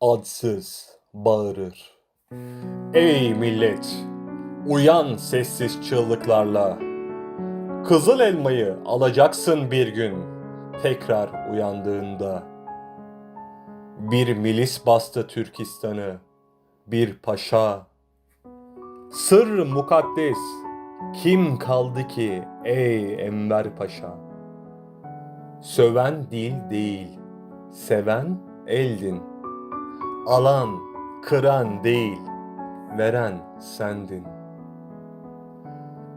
adsız bağırır. Ey millet! Uyan sessiz çığlıklarla. Kızıl elmayı alacaksın bir gün tekrar uyandığında. Bir milis bastı Türkistan'ı, bir paşa. Sır mukaddes, kim kaldı ki ey Enver Paşa? Söven dil değil, seven eldin. Alan, kıran değil, veren sendin.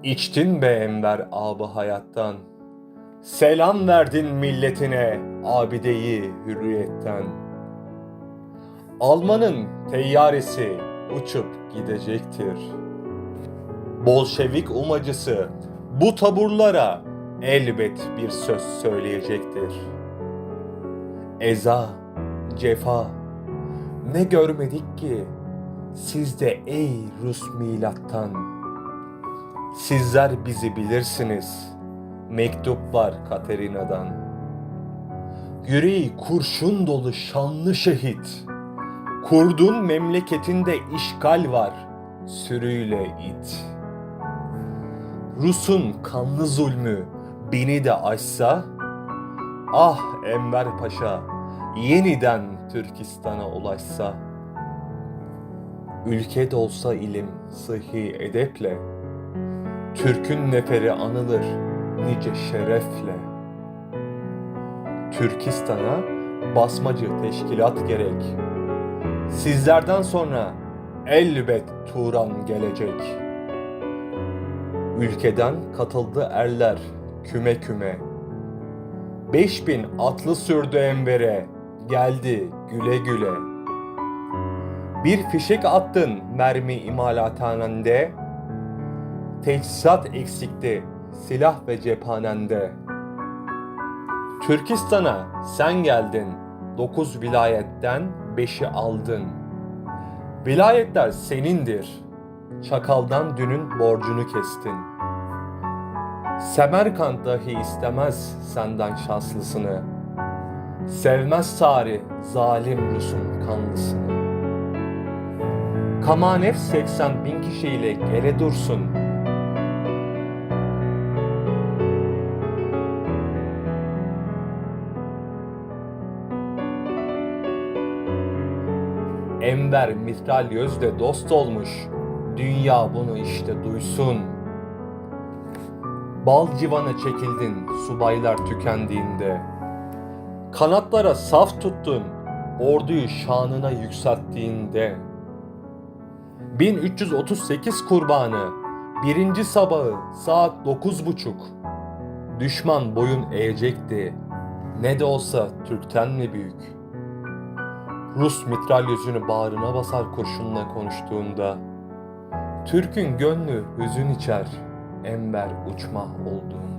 İçtin be Enver abı hayattan. Selam verdin milletine abideyi hürriyetten. Almanın teyyaresi uçup gidecektir. Bolşevik umacısı bu taburlara elbet bir söz söyleyecektir. Eza, cefa, ne görmedik ki sizde ey Rus milattan. Sizler bizi bilirsiniz, mektup var Katerina'dan. Yüreği kurşun dolu şanlı şehit, kurdun memleketinde işgal var, sürüyle it. Rus'un kanlı zulmü beni de aşsa, ah Enver Paşa yeniden Türkistan'a ulaşsa, ülkede olsa ilim sıhhi edeple, Türk'ün neferi anılır nice şerefle. Türkistan'a basmacı teşkilat gerek. Sizlerden sonra elbet Turan gelecek. Ülkeden katıldı erler küme küme. Beş bin atlı sürdü Enver'e, geldi güle güle. Bir fişek attın mermi imalathanende, teçhizat eksikti silah ve cephanende. Türkistan'a sen geldin, dokuz vilayetten beşi aldın. Vilayetler senindir, çakaldan dünün borcunu kestin. Semerkant dahi istemez senden şanslısını. Sevmez Sari zalim Rus'un kanlısını. Kamanev 80 bin kişiyle gele dursun. Enver Mitralyöz'le dost olmuş. Dünya bunu işte duysun. Bal civana çekildin subaylar tükendiğinde. Kanatlara saf tuttun orduyu şanına yükselttiğinde. 1338 kurbanı birinci sabahı saat dokuz buçuk. Düşman boyun eğecekti. Ne de olsa Türk'ten mi büyük? Rus mitralyözünü bağrına basar kurşunla konuştuğunda. Türk'ün gönlü hüzün içer, ember uçma olduğunda.